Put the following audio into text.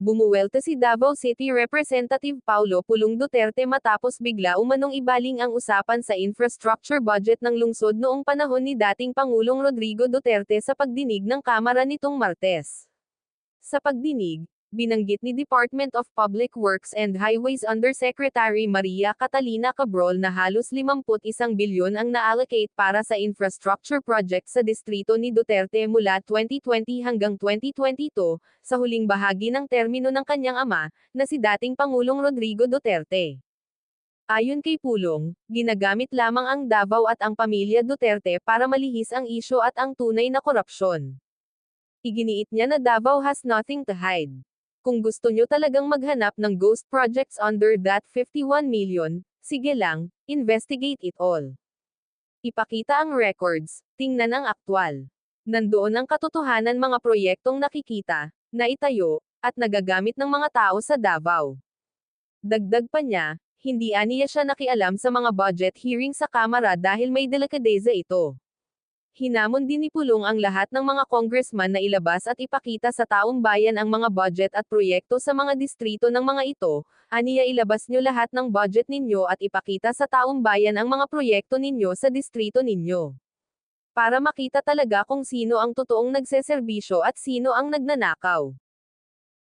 Bumuwelta si Davao City Representative Paulo Pulong Duterte matapos bigla umanong ibaling ang usapan sa infrastructure budget ng lungsod noong panahon ni dating Pangulong Rodrigo Duterte sa pagdinig ng Kamara nitong Martes. Sa pagdinig, binanggit ni Department of Public Works and Highways Undersecretary Maria Catalina Cabrol na halos 51 bilyon ang na-allocate para sa infrastructure project sa distrito ni Duterte mula 2020 hanggang 2022, sa huling bahagi ng termino ng kanyang ama, na si dating Pangulong Rodrigo Duterte. Ayon kay Pulong, ginagamit lamang ang Davao at ang pamilya Duterte para malihis ang isyo at ang tunay na korupsyon. Iginiit niya na Davao has nothing to hide. Kung gusto nyo talagang maghanap ng ghost projects under that 51 million, sige lang, investigate it all. Ipakita ang records, tingnan ang aktwal. Nandoon ang katotohanan mga proyektong nakikita, na itayo, at nagagamit ng mga tao sa Davao. Dagdag pa niya, hindi aniya siya nakialam sa mga budget hearing sa Kamara dahil may delikadeza ito. Hinamon din ni Pulong ang lahat ng mga congressman na ilabas at ipakita sa taong bayan ang mga budget at proyekto sa mga distrito ng mga ito, aniya ilabas nyo lahat ng budget ninyo at ipakita sa taong bayan ang mga proyekto ninyo sa distrito ninyo. Para makita talaga kung sino ang totoong nagseserbisyo at sino ang nagnanakaw.